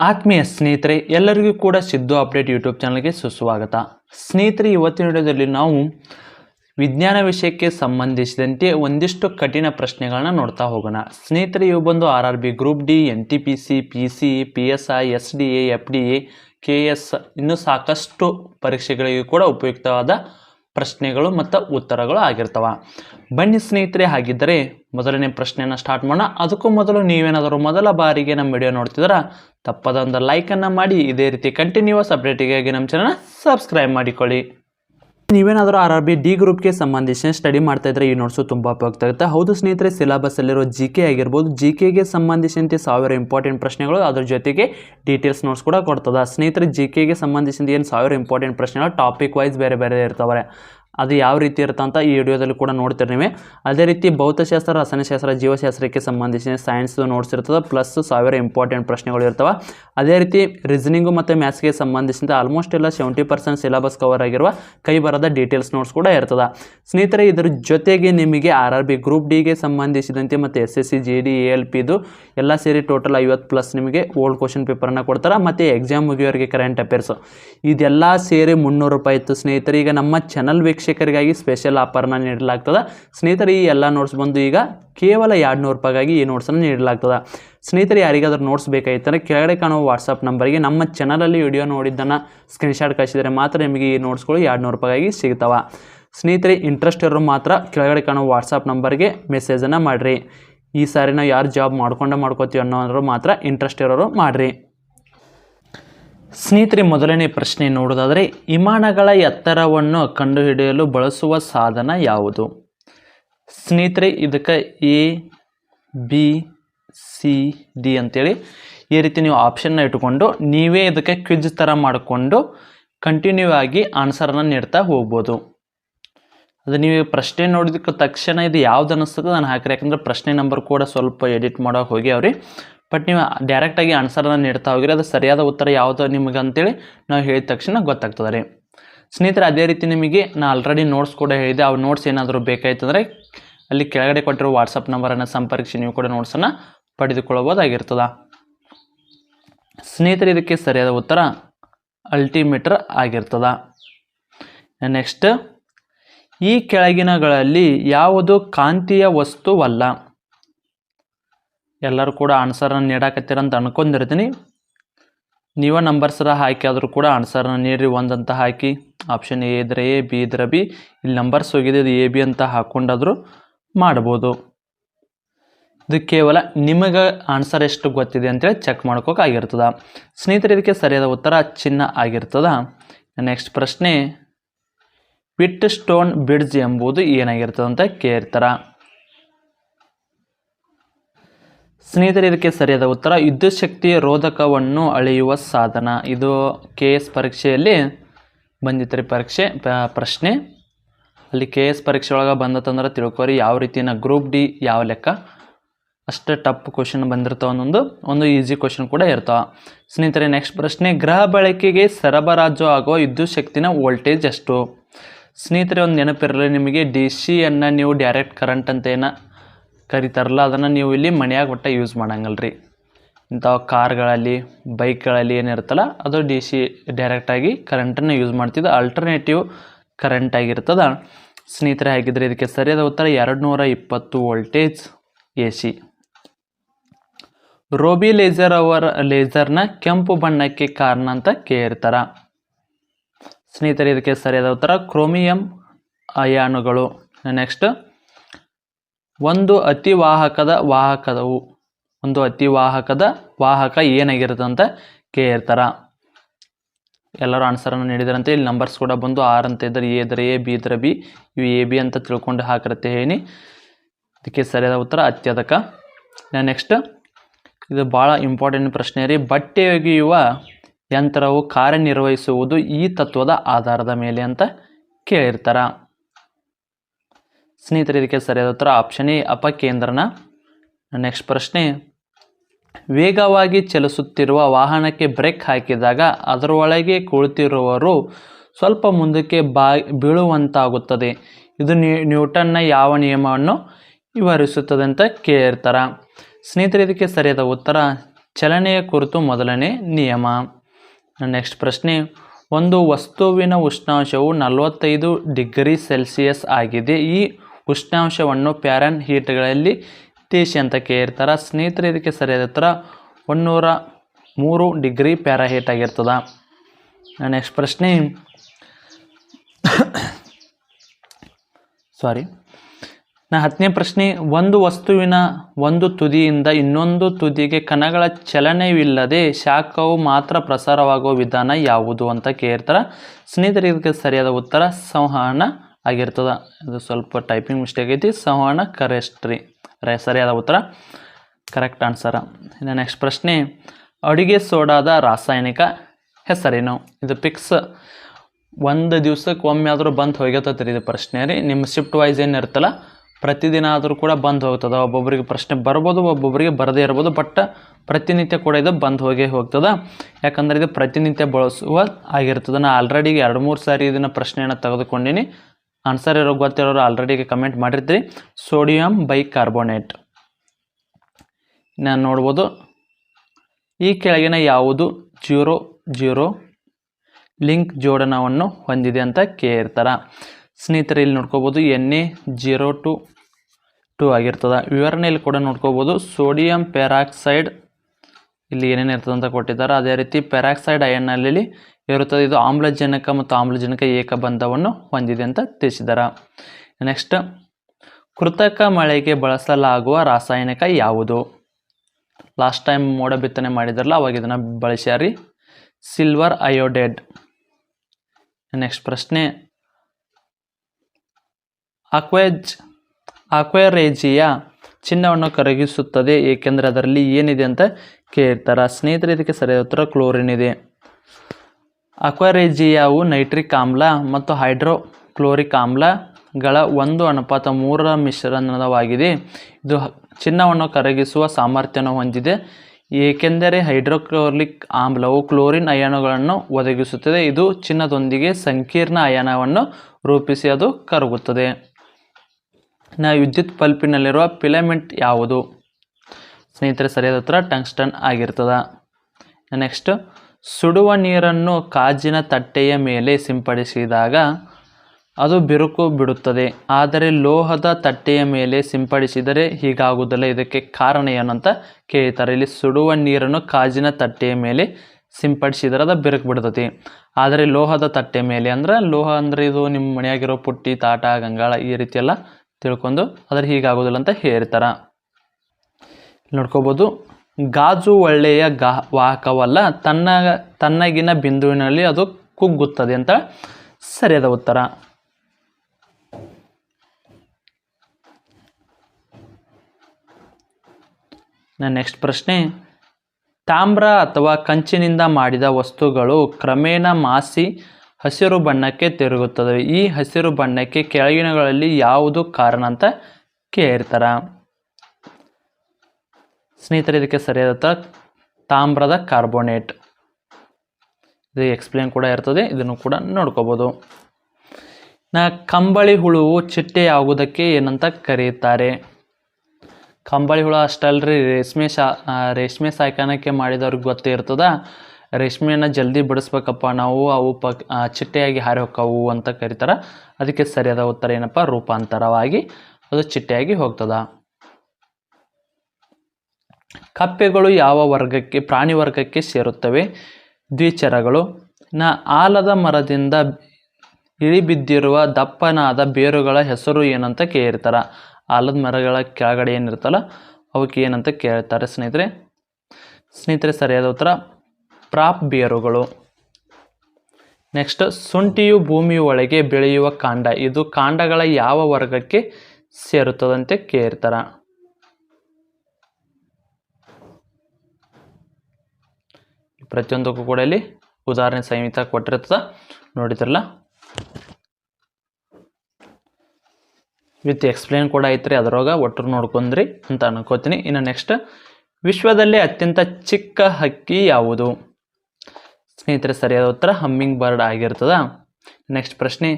ಆತ್ಮೀಯ ಸ್ನೇಹಿತರೆ, ಎಲ್ಲರಿಗೂ ಕೂಡ ಸಿದ್ದು ಅಪ್ಡೇಟ್ ಯೂಟ್ಯೂಬ್ ಚಾನಲ್ಗೆ ಸುಸ್ವಾಗತ. ಸ್ನೇಹಿತರೆ, ಇವತ್ತಿನ ವಿಡಿಯೋದಲ್ಲಿ ನಾವು ವಿಜ್ಞಾನ ವಿಷಯಕ್ಕೆ ಸಂಬಂಧಿಸಿದಂತೆ ಒಂದಿಷ್ಟು ಕಠಿಣ ಪ್ರಶ್ನೆಗಳನ್ನ ನೋಡ್ತಾ ಹೋಗೋಣ. ಸ್ನೇಹಿತರೆ, ಇವು ಬಂದು R R B group D, N T P C P C, P S I, S D A, F D A, K S, ಇನ್ನೂ ಸಾಕಷ್ಟು ಪರೀಕ್ಷೆಗಳಿಗೂ ಕೂಡ ಉಪಯುಕ್ತವಾದ ಪ್ರಶ್ನೆಗಳು ಮತ್ತು ಉತ್ತರಗಳು ಆಗಿರ್ತವೆ. ಬನ್ನಿ ಸ್ನೇಹಿತರೆ, ಹಾಗಿದ್ದರೆ ಮೊದಲನೇ ಪ್ರಶ್ನೆಯನ್ನು ಸ್ಟಾರ್ಟ್ ಮಾಡೋಣ. ಅದಕ್ಕೂ ಮೊದಲು ನೀವೇನಾದರೂ ಮೊದಲ ಬಾರಿಗೆ ನಮ್ಮ ವಿಡಿಯೋ ನೋಡ್ತಿದ್ರೆ ತಪ್ಪದ ಒಂದು ಲೈಕನ್ನು ಮಾಡಿ, ಇದೇ ರೀತಿ ಕಂಟಿನ್ಯೂಸ್ ಅಪ್ಡೇಟಿಗಾಗಿ ನಮ್ಮ ಚಾನಲ್ ಸಬ್ಸ್ಕ್ರೈಬ್ ಮಾಡಿಕೊಳ್ಳಿ. ನೀವೇನಾದರೂ ಆರ್ ಆರ್ ಬಿ ಡಿ ಗ್ರೂಪ್ಗೆ ಸಂಬಂಧಿಸಿ ಸ್ಟಡಿ ಮಾಡ್ತಾ ಇದ್ರೆ ಈ ನೋಟ್ಸು ತುಂಬ ಉಪಯುಕ್ತ ಆಗುತ್ತೆ. ಹೌದು ಸ್ನೇಹಿತರೆ ಸಿಲೆಬಸ್ಸಲ್ಲಿರೋ ಜಿ ಕೆ ಆಗಿರ್ಬೋದು. ಜಿ ಕೆಗೆ ಸಂಬಂಧಿಸಿದಂತೆ ಸಾವಿರ ಇಂಪಾರ್ಟೆಂಟ್ ಪ್ರಶ್ನೆಗಳು, ಅದ್ರ ಜೊತೆಗೆ ಡೀಟೇಲ್ಸ್ ನೋಟ್ಸ್ ಕೂಡ ಕೊಡ್ತದೆ. ಸ್ನೇಹಿತರೆ ಜಿ ಕೆಗೆ ಸಂಬಂಧಿಸಿದ ಏನು ಸಾವಿರ ಇಂಪಾರ್ಟೆಂಟ್ ಪ್ರಶ್ನೆಗಳು? ಟಾಪಿಕ್ ವೈಸ್ ಬೇರೆ ಬೇರೆ ಇರ್ತವೆ. ಅದು ಯಾವ ರೀತಿ ಇರುತ್ತಂತ ಈ ವಿಡಿಯೋದಲ್ಲಿ ಕೂಡ ನೋಡ್ತೀರಿ ನೀವೇ. ಅದೇ ರೀತಿ ಭೌತಶಾಸ್ತ್ರ, ರಸಾಯನಶಾಸ್ತ್ರ, ಜೀವಶಾಸ್ತ್ರಕ್ಕೆ ಸಂಬಂಧಿಸಿದ ಸೈನ್ಸ್ ನೋಟ್ಸ್ ಇರ್ತದೆ ಪ್ಲಸ್ ಸಾವಿರ ಇಂಪಾರ್ಟೆಂಟ್ ಪ್ರಶ್ನೆಗಳು ಇರ್ತವೆ. ಅದೇ ರೀತಿ ರೀಸನಿಂಗು ಮತ್ತು ಮ್ಯಾಥ್ಸ್ಗೆ ಸಂಬಂಧಿಸಿದ ಆಲ್ಮೋಸ್ಟ್ ಎಲ್ಲ ಸೆವೆಂಟಿ ಪರ್ಸೆಂಟ್ ಸಿಲೆಬಸ್ ಕವರ್ ಆಗಿರುವ ಕೈ ಬರದ ಡೀಟೇಲ್ಸ್ ನೋಟ್ಸ್ ಕೂಡ ಇರ್ತದೆ. ಸ್ನೇಹಿತರೆ, ಇದರ ಜೊತೆಗೆ ನಿಮಗೆ ಆರ್ ಆರ್ ಬಿ ಗ್ರೂಪ್ ಡಿಗೆ ಸಂಬಂಧಿಸಿದಂತೆ ಮತ್ತು S S C G D A L ಪಿದು ಎಲ್ಲ ಸೇರಿ ಟೋಟಲ್ ಐವತ್ತು ಪ್ಲಸ್ ನಿಮಗೆ ಓಲ್ಡ್ ಕ್ವಶನ್ ಪೇಪರನ್ನು ಕೊಡ್ತಾರೆ. ಮತ್ತು ಎಕ್ಸಾಮ್ ಮುಗಿಯೋರಿಗೆ ಕರೆಂಟ್ ಅಫೇರ್ಸು ಇದೆಲ್ಲ ಸೇರಿ ಮುನ್ನೂರು ರೂಪಾಯಿ ಇತ್ತು. ಸ್ನೇಹಿತರೆ, ಈಗ ನಮ್ಮ ಚಾನಲ್ ವೀಕ್ಷಕರಿಗಾಗಿ ಸ್ಪೆಷಲ್ ಆಫರ್ನ ನೀಡಲಾಗ್ತದೆ. ಸ್ನೇಹಿತರೆ, ಈ ಎಲ್ಲ ನೋಟ್ಸ್ ಬಂದು ಈಗ ಕೇವಲ ಎರಡು ನೂರು ರೂಪಾಯಿಗಾಗಿ ಈ ನೋಟ್ಸನ್ನು ನೀಡಲಾಗ್ತದೆ. ಸ್ನೇಹಿತರೆ, ಯಾರಿಗಾದರೂ ನೋಟ್ಸ್ ಬೇಕಾಗಿತ್ತಂದರೆ ಕೆಳಗಡೆ ಕಾಣುವ ವಾಟ್ಸಪ್ ನಂಬರ್ಗೆ ನಮ್ಮ ಚಾನಲಲ್ಲಿ ವಿಡಿಯೋ ನೋಡಿದ್ದನ್ನು ಸ್ಕ್ರೀನ್ಶಾಟ್ ಕಳಿಸಿದರೆ ಮಾತ್ರ ನಿಮಗೆ ಈ ನೋಟ್ಸ್ಗಳು ಎರಡು ನೂರು ರೂಪಾಯಿಗಾಗಿ ಸಿಗ್ತವೆ. ಸ್ನೇಹಿತರೆ ಇಂಟ್ರೆಸ್ಟ್ ಇರೋರು ಮಾತ್ರ ಕೆಳಗಡೆ ಕಾಣುವ ವಾಟ್ಸಪ್ ನಂಬರ್ಗೆ ಮೆಸೇಜನ್ನು ಮಾಡಿರಿ. ಈ ಸಾರಿ ನಾವು ಯಾರು ಜಾಬ್ ಮಾಡ್ಕೊಂಡೇ ಮಾಡ್ಕೋತೀವಿ ಅನ್ನೋರು ಮಾತ್ರ ಇಂಟ್ರೆಸ್ಟ್ ಇರೋರು ಮಾಡಿರಿ. ಸ್ನೇಹಿತರೆ, ಮೊದಲನೇ ಪ್ರಶ್ನೆ ನೋಡೋದಾದರೆ, ವಿಮಾನಗಳ ಎತ್ತರವನ್ನು ಕಂಡುಹಿಡಿಯಲು ಬಳಸುವ ಸಾಧನ ಯಾವುದು? ಸ್ನೇಹಿತರೆ, ಇದಕ್ಕೆ ಎ ಬಿ ಸಿ ಡಿ ಅಂತೇಳಿ ಈ ರೀತಿ ನೀವು ಆಪ್ಷನ್ನ ಇಟ್ಕೊಂಡು ನೀವೇ ಇದಕ್ಕೆ ಕ್ವಿಜ್ ಥರ ಮಾಡಿಕೊಂಡು ಕಂಟಿನ್ಯೂ ಆಗಿ ಆನ್ಸರನ್ನು ನೀಡ್ತಾ ಹೋಗ್ಬೋದು. ಅದು ನೀವು ಪ್ರಶ್ನೆ ನೋಡಿದಕ್ಕೆ ತಕ್ಷಣ ಇದು ಯಾವ್ದು ಅನ್ನಿಸ್ತದೆ ನಾನು ಹಾಕಿರಿ. ಯಾಕಂದ್ರೆ ಪ್ರಶ್ನೆ ನಂಬರ್ ಕೂಡ ಸ್ವಲ್ಪ ಎಡಿಟ್ ಮಾಡೋಕೆ ಹೋಗಿ ಅವ್ರಿ ಬಟ್ ನೀವು ಡೈರೆಕ್ಟಾಗಿ ಆನ್ಸರನ್ನು ನೀಡ್ತಾ ಹೋಗಿರಿ, ಅದು ಸರಿಯಾದ ಉತ್ತರ ಯಾವುದು ನಿಮಗೆ ಅಂತೇಳಿ ನಾವು ಹೇಳಿದ ತಕ್ಷಣ ಗೊತ್ತಾಗ್ತದೆ ರೀ. ಸ್ನೇಹಿತರೆ, ಅದೇ ರೀತಿ ನಿಮಗೆ ನಾನು ಆಲ್ರೆಡಿ ನೋಟ್ಸ್ ಕೂಡ ಹೇಳಿದೆ, ಆ ನೋಟ್ಸ್ ಏನಾದರೂ ಬೇಕಾಯ್ತಂದರೆ ಅಲ್ಲಿ ಕೆಳಗಡೆ ಕೊಟ್ಟಿರೋ ವಾಟ್ಸಪ್ ನಂಬರನ್ನು ಸಂಪರ್ಕಿಸಿ, ನೀವು ಕೂಡ ನೋಟ್ಸನ್ನು ಪಡೆದುಕೊಳ್ಳಬೋದಾಗಿರ್ತದೆ ಸ್ನೇಹಿತರೆ, ಇದಕ್ಕೆ ಸರಿಯಾದ ಉತ್ತರ ಅಲ್ಟಿಮೀಟರ್ ಆಗಿರ್ತದ. ನೆಕ್ಸ್ಟ್ ಈ ಕೆಳಗಿನಗಳಲ್ಲಿ ಯಾವುದು ಕಾಂತೀಯ ವಸ್ತುವಲ್ಲ ಎಲ್ಲರೂ ಕೂಡ ಆನ್ಸರನ್ನು ನೀಡಾಕತ್ತೀರ ಅಂತ ಅನ್ಕೊಂಡಿರ್ತೀನಿ. ನೀವೇ ನಂಬರ್ಸರ ಹಾಕಿ ಆದರೂ ಕೂಡ ಆನ್ಸರನ್ನು ನೀಡ್ರಿ ಒಂದಂತ ಹಾಕಿ. ಆಪ್ಷನ್ ಎ ಇದ್ರೆ ಎ ಬಿ ಇದ್ರೆ ಬಿ ಇಲ್ಲಿ ನಂಬರ್ಸ್ ಹೋಗಿದೆ, ಇದು ಎ ಬಿ ಅಂತ ಹಾಕ್ಕೊಂಡಾದರೂ ಮಾಡ್ಬೋದು. ಇದು ಕೇವಲ ನಿಮಗೆ ಆನ್ಸರ್ ಎಷ್ಟು ಗೊತ್ತಿದೆ ಅಂತೇಳಿ ಚೆಕ್ ಮಾಡ್ಕೋಕಾಗಿರ್ತದ ಸ್ನೇಹಿತರೆ, ಇದಕ್ಕೆ ಸರಿಯಾದ ಉತ್ತರ ಚಿನ್ನ ಆಗಿರ್ತದೆ. ನೆಕ್ಸ್ಟ್ ಪ್ರಶ್ನೆ ವಿಟ್ ಸ್ಟೋನ್ ಬಿಡ್ಜ್ ಎಂಬುದು ಏನಾಗಿರ್ತದೆ ಅಂತ ಕೇಳ್ತಾರ? ಸ್ನೇಹಿತರೆ, ಇದಕ್ಕೆ ಸರಿಯಾದ ಉತ್ತರ ವಿದ್ಯುತ್ ಶಕ್ತಿ ರೋಧಕವನ್ನು ಅಳೆಯುವ ಸಾಧನ. ಇದು ಕೆ ಎಸ್ ಪರೀಕ್ಷೆಯಲ್ಲಿ ಬಂದಿತ್ತು ರೀ ಪರೀಕ್ಷೆ ಪ್ರಶ್ನೆ. ಅಲ್ಲಿ ಕೆ ಎಸ್ ಪರೀಕ್ಷೆ ಒಳಗೆ ಬಂದತಂದ್ರೆ ತಿಳ್ಕೊರಿ, ಯಾವ ರೀತಿನ ಗ್ರೂಪ್ ಡಿ, ಯಾವ ಲೆಕ್ಕ. ಅಷ್ಟೇ ಟಪ್ ಕ್ವಶನ್ ಬಂದಿರ್ತಾವ ಒಂದೊಂದು ಒಂದು ಈಸಿ ಕ್ವಶನ್ ಕೂಡ ಇರ್ತಾವ. ಸ್ನೇಹಿತರೆ, ನೆಕ್ಸ್ಟ್ ಪ್ರಶ್ನೆ ಗೃಹ ಬಳಕೆಗೆ ಸರಬರಾಜು ಆಗುವ ವಿದ್ಯುತ್ ಶಕ್ತಿನ ವೋಲ್ಟೇಜ್ ಎಷ್ಟು? ಸ್ನೇಹಿತರೆ, ಒಂದು ನೆನಪಿರಲಿ, ನಿಮಗೆ ಡಿ ಸಿಯನ್ನು ನೀವು ಡೈರೆಕ್ಟ್ ಕರೆಂಟ್ ಅಂತ ಏನ ಕರಿತಾರಲ್ಲ, ಅದನ್ನು ನೀವು ಇಲ್ಲಿ ಮನೆಯಾಗ ಒಟ್ಟು ಯೂಸ್ ಮಾಡಂಗಲ್ಲ ರೀ ಇಂಥ ಕಾರ್ಗಳಲ್ಲಿ, ಬೈಕ್ಗಳಲ್ಲಿ ಏನಿರುತ್ತಲ್ಲ, ಅದು ಡಿ ಸಿ ಡೈರೆಕ್ಟಾಗಿ ಕರೆಂಟನ್ನು ಯೂಸ್ ಮಾಡ್ತಿದ್ದು. ಅಲ್ಟರ್ನೇಟಿವ್ ಕರೆಂಟ್ ಆಗಿರ್ತದ. ಸ್ನೇಹಿತರೆ, ಹಾಗಿದ್ರೆ? ಇದಕ್ಕೆ ಸರಿಯಾದ ಉತ್ತರ ಎರಡು ನೂರ ಇಪ್ಪತ್ತು voltage A C ruby laser ಅವರ ಲೇಸರ್ನ ಕೆಂಪು ಬಣ್ಣಕ್ಕೆ ಕಾರಣ ಅಂತ ಕೇಳಿರ್ತಾರೆ. ಸ್ನೇಹಿತರೆ, ಇದಕ್ಕೆ ಸರಿಯಾದ ಉತ್ತರ ಕ್ರೋಮಿಯಂ ಅಯಾನುಗಳು. ನೆಕ್ಸ್ಟ್ ಒಂದು ಅತಿವಾಹಕದ ವಾಹಕದವು. ಒಂದು ಅತಿವಾಹಕದ ವಾಹಕ ಏನಾಗಿರುತ್ತೆ ಅಂತ ಕೇಳಿರ್ತಾರ ಎಲ್ಲರೂ ಆನ್ಸರನ್ನು ನೀಡಿದ್ರಂತೆ. ಇಲ್ಲಿ ನಂಬರ್ಸ್ ಕೂಡ ಬಂದು ಆರ್ ಅಂತ ಇದ್ದರೆ ಎ ಇದ್ರೆ ಎ, ಬಿ ಇದ್ರೆ ಬಿ, ಇವು ಎ, ಬಿ ಅಂತ ತಿಳ್ಕೊಂಡು ಹಾಕಿರುತ್ತೆ ಹೇಳಿ. ಇದಕ್ಕೆ ಸರಿಯಾದ ಉತ್ತರ ಅತ್ಯಧಿಕ ನೆಕ್ಸ್ಟ್ ಇದು ಭಾಳ ಇಂಪಾರ್ಟೆಂಟ್ ಪ್ರಶ್ನೆ ರೀ. ಬಟ್ಟೆ ಒಗೆಯುವ ಯಂತ್ರವು ಕಾರ್ಯನಿರ್ವಹಿಸುವುದು ಈ ತತ್ವದ ಆಧಾರದ ಮೇಲೆ ಅಂತ ಕೇಳಿರ್ತಾರ. ಸ್ನೇಹಿತರೆ ಇದಕ್ಕೆ ಸರಿಯಾದ ಉತ್ತರ ಆಪ್ಷನ್ ಎ ಅಪಕೇಂದ್ರನ ನೆಕ್ಸ್ಟ್ ಪ್ರಶ್ನೆ. ವೇಗವಾಗಿ ಚಲಿಸುತ್ತಿರುವ ವಾಹನಕ್ಕೆ ಬ್ರೇಕ್ ಹಾಕಿದಾಗ ಅದರೊಳಗೆ ಕುಳಿತಿರುವವರು ಸ್ವಲ್ಪ ಮುಂದಕ್ಕೆ ಬಾ, ಬೀಳುವಂತಾಗುತ್ತದೆ. ಇದು ನ್ಯೂ, ನ್ಯೂಟನ್ನ ಯಾವ ನಿಯಮವನ್ನು ವಿವರಿಸುತ್ತದೆ ಅಂತ ಕೇಳಿರ್ತಾರೆ ಸ್ನೇಹಿತರೆ, ಇದಕ್ಕೆ ಸರಿಯಾದ ಉತ್ತರ ಚಲನೆಯ ಕುರಿತು ಮೊದಲನೇ ನಿಯಮ. ನೆಕ್ಸ್ಟ್ ಪ್ರಶ್ನೆ. ಒಂದು ವಸ್ತುವಿನ ಉಷ್ಣಾಂಶವು ನಲವತ್ತೈದು ಡಿಗ್ರಿ ಸೆಲ್ಸಿಯಸ್ ಆಗಿದೆ. ಈ ಉಷ್ಣಾಂಶವನ್ನು ಪ್ಯಾರನ್ ಹೀಟ್ಗಳಲ್ಲಿ ತೀಸಿ ಅಂತ ಕೇಳ್ತಾರೆ. ಸ್ನೇಹಿತರೆ, ಇದಕ್ಕೆ ಸರಿಯಾದ ಉತ್ತರ ಒನ್ನೂರ ಮೂರು ಡಿಗ್ರಿ ಪ್ಯಾರಾಹೀಟ್ ಆಗಿರ್ತದ. ನೆಕ್ಸ್ಟ್ ಪ್ರಶ್ನೆ ಸಾರಿ ನಾ ಹತ್ತನೇ ಪ್ರಶ್ನೆ, ಒಂದು ವಸ್ತುವಿನ ಒಂದು ತುದಿಯಿಂದ ಇನ್ನೊಂದು ತುದಿಗೆ ಕಣಗಳ ಚಲನೆಯಿಲ್ಲದೆ ಶಾಖವು ಮಾತ್ರ ಪ್ರಸಾರವಾಗುವ ವಿಧಾನ ಯಾವುದು ಅಂತ ಕೇಳ್ತಾರೆ. ಸ್ನೇಹಿತರಿಗೆ ಸರಿಯಾದ ಉತ್ತರ ಸಂವಹನ ಆಗಿರ್ತದ. ಇದು ಸ್ವಲ್ಪ ಟೈಪಿಂಗ್ ಮಿಸ್ಟೇಕ್ ಐತಿ. ಸಂವಹನ ಕರೆಸ್ಟ್ರಿ ರೇ, ಸರಿಯಾದ ಉತ್ತರ? ಕರೆಕ್ಟ್ ಆನ್ಸರ ಇನ್ನು ನೆಕ್ಸ್ಟ್ ಪ್ರಶ್ನೆ. ಅಡುಗೆ ಸೋಡಾದ ರಾಸಾಯನಿಕ ಹೆಸರೇನು? ಇದು ಪಿಕ್ಸ್ ಒಂದು ದಿವ್ಸಕ್ಕೆ ಒಮ್ಮೆ ಆದರೂ ಬಂದು ರೀ ಇದು ಪ್ರಶ್ನೆ ರೀ. ನಿಮ್ಮ ಶಿಫ್ಟ್ ವೈಸ್ ಏನು ಇರ್ತಲ್ಲ ಪ್ರತಿದಿನ ಆದರೂ ಕೂಡ ಬಂದು ಹೋಗ್ತದೆ. ಒಬ್ಬೊಬ್ಬರಿಗೆ ಪ್ರಶ್ನೆ ಬರ್ಬೋದು ಒಬ್ಬೊಬ್ಬರಿಗೆ ಬರದೇ ಇರ್ಬೋದು ಬಟ್ ಪ್ರತಿನಿತ್ಯ ಕೂಡ ಇದು ಬಂದು ಹೋಗೇ ಹೋಗ್ತದೆ. ಯಾಕಂದ್ರೆ ಇದು ಪ್ರತಿನಿತ್ಯ ಬಳಸುವ ಆಗಿರ್ತದೆ. ನಾನು ಆಲ್ರೆಡಿ ಎರಡು ಮೂರು ಸಾರಿ ಇದನ್ನು ಪ್ರಶ್ನೆಯನ್ನು ತೆಗೆದುಕೊಂಡಿನಿ. ಆನ್ಸರ್ ಇರೋ ಗೊತ್ತಿರೋರು ಆಲ್ರೆಡಿ ಕಮೆಂಟ್ ಮಾಡಿರ್ತೀರಿ. ಸೋಡಿಯಂ ಬೈಕಾರ್ಬೋನೇಟ್ ನಾನು ನೋಡ್ಬೋದು. ಈ ಕೆಳಗಿನ ಯಾವುದು? ಜೀರೋ ಜೀರೋ ಲಿಂಕ್ ಜೋಡಣವನ್ನು ಹೊಂದಿದೆ ಅಂತ ಕೇಳಿರ್ತಾರ ಸ್ನೇಹಿತರೆ, ಇಲ್ಲಿ ನೋಡ್ಕೋಬೋದು. N A zero two two ಆಗಿರ್ತದೆ. ವಿವರಣೆಯಲ್ಲಿ ಕೂಡ ನೋಡ್ಕೋಬೋದು. ಸೋಡಿಯಂ ಪೆರಾಕ್ಸೈಡ್ ಇಲ್ಲಿ ಏನೇನು ಇರ್ತದೆ ಅಂತ ಕೊಟ್ಟಿದ್ದಾರೆ. ಅದೇ ರೀತಿ ಪೆರಾಕ್ಸೈಡ್ ಅಯನ್ನಲ್ಲಿ ಇರುತ್ತದೆ. ಇದು ಆಮ್ಲಜನಕ ಮತ್ತು ಆಮ್ಲಜನಕ ಏಕಬಂಧವನ್ನು ಹೊಂದಿದೆ ಅಂತ ತಿಳಿಸಿದ್ದಾರೆ ನೆಕ್ಸ್ಟ್ ಕೃತಕ ಮಳೆಗೆ ಬಳಸಲಾಗುವ ರಾಸಾಯನಿಕ ಯಾವುದು? ಲಾಸ್ಟ್ ಟೈಮ್ ಮೋಡ ಬಿತ್ತನೆ ಮಾಡಿದ್ರಲ್ಲ, ಅವಾಗ ಇದನ್ನು ಬಳಸ್ಯಾರಿ ಸಿಲ್ವರ್ ಅಯೋಡೇಡ್ ನೆಕ್ಸ್ಟ್ ಪ್ರಶ್ನೆ ಅಕ್ವೇಜ್ ಅಕ್ವೇರೇಜಿಯ ಚಿನ್ನವನ್ನು ಕರಗಿಸುತ್ತದೆ, ಏಕೆಂದರೆ ಅದರಲ್ಲಿ ಏನಿದೆ ಅಂತ ಕೇಳ್ತಾರೆ. ಸ್ನೇಹಿತರೆ, ಇದಕ್ಕೆ ಸರಿಯಾದ ಉತ್ತರ ಕ್ಲೋರಿನ್ ಇದೆ. ಅಕ್ವಾರೇಜಿಯಾವು ನೈಟ್ರಿಕ್ ಆಮ್ಲ ಮತ್ತು ಹೈಡ್ರೋಕ್ಲೋರಿಕ್ ಆಮ್ಲಗಳ ಒಂದು ಅನುಪಾತ ಮೂರರ ಮಿಶ್ರಣವಾಗಿದೆ. ಇದು ಚಿನ್ನವನ್ನು ಕರಗಿಸುವ ಸಾಮರ್ಥ್ಯವನ್ನು ಹೊಂದಿದೆ, ಏಕೆಂದರೆ ಹೈಡ್ರೋಕ್ಲೋರಿಕ್ ಆಮ್ಲವು ಕ್ಲೋರಿನ್ ಅಯಾನುಗಳನ್ನು ಒದಗಿಸುತ್ತದೆ. ಇದು ಚಿನ್ನದೊಂದಿಗೆ ಸಂಕೀರ್ಣ ಅಯಾನವನ್ನು ರೂಪಿಸಿ ಅದು ಕರಗುತ್ತದೆ. ನ ವಿದ್ಯುತ್ ಬಲ್ಪಿನಲ್ಲಿರುವ ಫಿಲಮೆಂಟ್ ಯಾವುದು? ಸ್ನೇಹಿತರೆ, ಸರಿಯಾದ ಉತ್ತರ ಟಂಗ್ಸ್ಟನ್ ಆಗಿರ್ತದ. ನೆಕ್ಸ್ಟ್, ಸುಡುವ ನೀರನ್ನು ಕಾಜಿನ ತಟ್ಟೆಯ ಮೇಲೆ ಸಿಂಪಡಿಸಿದಾಗ ಅದು ಬಿರುಕು ಬಿಡುತ್ತದೆ. ಆದರೆ ಲೋಹದ ತಟ್ಟೆಯ ಮೇಲೆ ಸಿಂಪಡಿಸಿದರೆ ಹೀಗಾಗುವುದಿಲ್ಲ, ಇದಕ್ಕೆ ಕಾರಣ ಏನಂತ ಕೇಳ್ತಾರೆ. ಇಲ್ಲಿ ಸುಡುವ ನೀರನ್ನು ಕಾಜಿನ ತಟ್ಟೆಯ ಮೇಲೆ ಸಿಂಪಡಿಸಿದರೆ ಅದು ಬಿರುಕು ಬಿಡ್ತತಿ ಆದರೆ ಲೋಹದ ತಟ್ಟೆ ಮೇಲೆ ಅಂದ್ರೆ, ಲೋಹ ಅಂದರೆ ಇದು ನಿಮ್ಮ ಮನೆಯಾಗಿರೋ ಪುಟ್ಟಿ, ತಾಟ, ಗಂಗಾಳ ಈ ರೀತಿ ಎಲ್ಲ ತಿಳ್ಕೊಂಡು ಅದ್ರ ಹೀಗಾಗೋದಿಲ್ಲ ಅಂತ ಹೇಳ್ತಾರ. ನೋಡ್ಕೋಬೋದು. ಗಾಜು ಒಳ್ಳೆಯ ಗಾ, ವಾಹಕವಲ್ಲ, ತನ್ನ, ತನ್ನಗಿನ ಬಿಂದುವಿನಲ್ಲಿ ಅದು ಕುಗ್ಗುತ್ತದೆ ಅಂತ ಸರಿಯಾದ ಉತ್ತರ. ನೆಕ್ಸ್ಟ್ ಪ್ರಶ್ನೆ. ತಾಮ್ರ ಅಥವಾ ಕಂಚಿನಿಂದ ಮಾಡಿದ ವಸ್ತುಗಳು ಕ್ರಮೇಣ ಮಾಸಿ ಹಸಿರು ಬಣ್ಣಕ್ಕೆ ತಿರುಗುತ್ತದೆ. ಈ ಹಸಿರು ಬಣ್ಣಕ್ಕೆ ಕೆಳಗಿನಗಳಲ್ಲಿ ಯಾವುದು ಕಾರಣ ಅಂತ ಕೇಳಿರ್ತಾರ. ಸ್ನೇಹಿತರೆ, ಇದಕ್ಕೆ ಸರಿಯಾದ ತಾಮ್ರದ ಕಾರ್ಬೋನೇಟ್. ಇದು ಎಕ್ಸ್ಪ್ಲೇನ್ ಕೂಡ ಇರ್ತದೆ. ಇದನ್ನು ಕೂಡ ನೋಡ್ಕೋಬೋದು. ನಾ ಕಂಬಳಿ ಹುಳುವು ಚಿಟ್ಟೆಯಾಗುವುದಕ್ಕೆ ಏನಂತ ಕರೆಯುತ್ತಾರೆ. ಕಂಬಳಿ ಹುಳು ಅಷ್ಟಲ್ರಿ, ರೇಷ್ಮೆ ಶಾ ರೇಷ್ಮೆ ಸಾಕಾಣಿಕೆ ಮಾಡಿದವ್ರಿಗೆ ಗೊತ್ತೇ ಇರ್ತದ. ರೇಷ್ಮೆಯನ್ನು ಜಲ್ದಿ ಬಿಡಿಸ್ಬೇಕಪ್ಪ ನಾವು ಅವು ಪ ಆ, ಚಿಟ್ಟೆಯಾಗಿ ಹಾರಿ ಹೋಕ್ಕವು ಅಂತ ಕರೀತಾರೆ. ಅದಕ್ಕೆ ಸರಿಯಾದ ಉತ್ತರ ಏನಪ್ಪ ರೂಪಾಂತರವಾಗಿ ಅದು ಚಿಟ್ಟೆಯಾಗಿ ಹೋಗ್ತದ. ಕಪ್ಪೆಗಳು ಯಾವ ವರ್ಗಕ್ಕೆ ಪ್ರಾಣಿ ವರ್ಗಕ್ಕೆ ಸೇರುತ್ತವೆ? ದ್ವಿಚರಗಳು. ನ ಆಲದ ಮರದಿಂದ ಇಳಿಬಿದ್ದಿರುವ ದಪ್ಪನಾದ ಬೇರುಗಳ ಹೆಸರು ಏನಂತ ಕೇಳಿರ್ತಾರ. ಆಲದ ಮರಗಳ ಕೆಳಗಡೆ ಏನಿರ್ತಲ್ಲ ಅವಕ್ಕೆ ಏನಂತ ಕೇಳ್ತಾರೆ ಸ್ನೇಹಿತರೆ. ಸ್ನೇಹಿತರೆ ಸರಿಯಾದ ಉತ್ತರ ಪ್ರಾಪ್ ಬೇರುಗಳು ನೆಕ್ಸ್ಟ್ ಶುಂಠಿಯು ಭೂಮಿಯ ಒಳಗೆ ಬೆಳೆಯುವ ಕಾಂಡ. ಇದು ಕಾಂಡಗಳ ಯಾವ ವರ್ಗಕ್ಕೆ ಸೇರುತ್ತದಂತೆ ಕೇಳ್ತಾರ ಪ್ರತಿಯೊಂದಕ್ಕೂ ಕೂಡ ಇಲ್ಲಿ ಉದಾಹರಣೆ ಸಂಹಿತ ಕೊಟ್ಟಿರ್ತದ. ನೋಡಿದ್ರಲ್ಲ? ವಿತ್ ಎಕ್ಸ್ಪ್ಲೇನ್ ಕೂಡ ಐತ್ರಿ ಅದರೊಳಗೆ ಒಟ್ಟರು ನೋಡ್ಕೊಂಡ್ರಿ ಅಂತ ಅನ್ಕೋತೀನಿ. ಇನ್ನು ನೆಕ್ಸ್ಟ್ ವಿಶ್ವದಲ್ಲೇ ಅತ್ಯಂತ ಚಿಕ್ಕ ಹಕ್ಕಿ ಯಾವುದು? ಸ್ನೇಹಿತರೆ, ಸರಿಯಾದ ಉತ್ತರ ಹಮ್ಮಿಂಗ್ ಬರ್ಡ್ ಆಗಿರ್ತದ. ನೆಕ್ಸ್ಟ್ ಪ್ರಶ್ನೆ,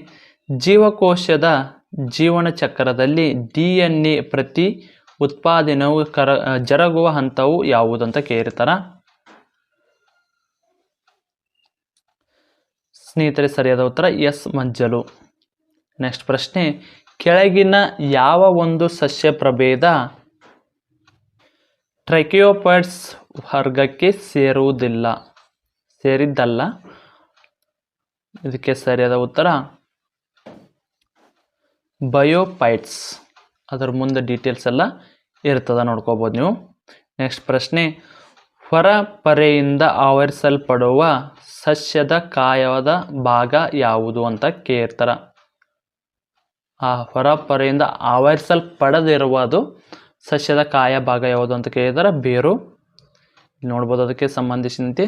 ಜೀವಕೋಶದ ಜೀವನ ಚಕ್ರದಲ್ಲಿ ಡಿ ಎನ್ ಎ ಪ್ರತಿ ಉತ್ಪಾದನೆಯು ಕರ, ಜರಗುವ ಹಂತವು ಯಾವುದಂತ ಕೇಳಿರ್ತಾರ ಸ್ನೇಹಿತರೆ, ಸರಿಯಾದ ಉತ್ತರ ಎಸ್ ಮಂಜಲು. ನೆಕ್ಸ್ಟ್ ಪ್ರಶ್ನೆ, ಕೆಳಗಿನ ಯಾವ ಒಂದು ಸಸ್ಯ ಪ್ರಭೇದ ಟ್ರೈಕಿಯೋಪೈಡ್ಸ್ ವರ್ಗಕ್ಕೆ ಸೇರುವುದಿಲ್ಲ? ಸೇರಿದ್ದಲ್ಲ. ಇದಕ್ಕೆ ಸರಿಯಾದ ಉತ್ತರ ಬಯೋಪೈಟ್ಸ್. ಅದರ ಮುಂದೆ ಡೀಟೇಲ್ಸ್ ಎಲ್ಲ ಇರ್ತದ ನೋಡ್ಕೋಬೋದು ನೀವು. ನೆಕ್ಸ್ಟ್ ಪ್ರಶ್ನೆ ಹೊರಪರೆಯಿಂದ ಆವರಿಸಲ್ಪಡುವ ಸಸ್ಯದ ಕಾಯದ ಭಾಗ ಯಾವುದು ಅಂತ ಕೇಳ್ತಾರ. ಆ ಹೊರಪರೆಯಿಂದ ಆವರಿಸಲ್ಪಡದಿರುವುದು ಸಸ್ಯದ ಕಾಯ ಭಾಗ ಯಾವುದು ಅಂತ ಕೇಳಿದಾರೆ ಬೇರು. ನೋಡ್ಬೋದು ಅದಕ್ಕೆ ಸಂಬಂಧಿಸಿದಂತೆ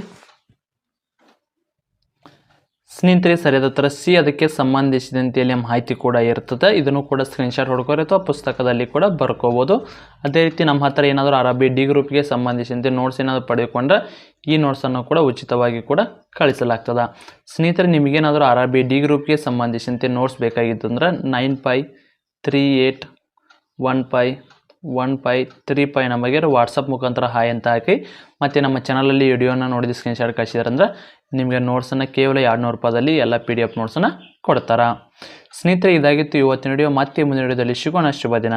ಸ್ನೇಹಿತರೆ, ಸರಿಯಾದ ಉತ್ತರ ಸಿ, ಅದಕ್ಕೆ ಸಂಬಂಧಿಸಿದಂತೆ ಇಲ್ಲಿ ಮಾಹಿತಿ ಕೂಡ ಇರ್ತದೆ. ಇದನ್ನು ಕೂಡ ಸ್ಕ್ರೀನ್ಶಾಟ್ ಹೊಡ್ಕೋರಿ ಅಥವಾ ಪುಸ್ತಕದಲ್ಲಿ ಕೂಡ ಬರ್ಕೋಬೋದು. ಅದೇ ರೀತಿ ನಮ್ಮ ಹತ್ರ ಏನಾದರೂ ಅರಬಿ ಡಿ ಗ್ರೂಪ್ಗೆ ಸಂಬಂಧಿಸಿದಂತೆ ನೋಟ್ಸ್ ಏನಾದರೂ ಪಡೆದುಕೊಂಡ್ರೆ ಈ ನೋಟ್ಸನ್ನು ಕೂಡ ಉಚಿತವಾಗಿ ಕೂಡ ಕಳಿಸಲಾಗ್ತದೆ. ಸ್ನೇಹಿತರೆ, ನಿಮಗೇನಾದರೂ ಅರಬಿ ಡಿ ಗ್ರೂಪ್ಗೆ ಸಂಬಂಧಿಸಿದಂತೆ ನೋಟ್ಸ್ ಬೇಕಾಗಿತ್ತು ಅಂದ್ರೆ nine five three eight one five one five three five ನಮಗೆ ವಾಟ್ಸಪ್ ಮುಖಾಂತರ ಹಾಯ್ ಅಂತ ಹಾಕಿ, ಮತ್ತು ನಮ್ಮ ಚಾನಲಲ್ಲಿ ವಿಡಿಯೋನ ನೋಡಿದ ಸ್ಕ್ರೀನ್ಶಾಟ್ ಕಳಿಸಿದ್ರಂದ್ರೆ ನಿಮಗೆ ನೋಟ್ಸನ್ನು ಕೇವಲ ಎರಡು ನೂರು ರೂಪಾಯಿದಲ್ಲಿ ಎಲ್ಲ ಪಿ ಡಿ ಎಫ್ ನೋಟ್ಸನ್ನು ಕೊಡ್ತಾರೆ. ಸ್ನೇಹಿತರೆ, ಇದಾಗಿತ್ತು ಇವತ್ತಿನ ವಿಡಿಯೋ ಮತ್ತೆ ಮುಂದಿನ ವಿಡಿಯೋದಲ್ಲಿ ಸಿಗೋಣ. ಶುಭ ದಿನ.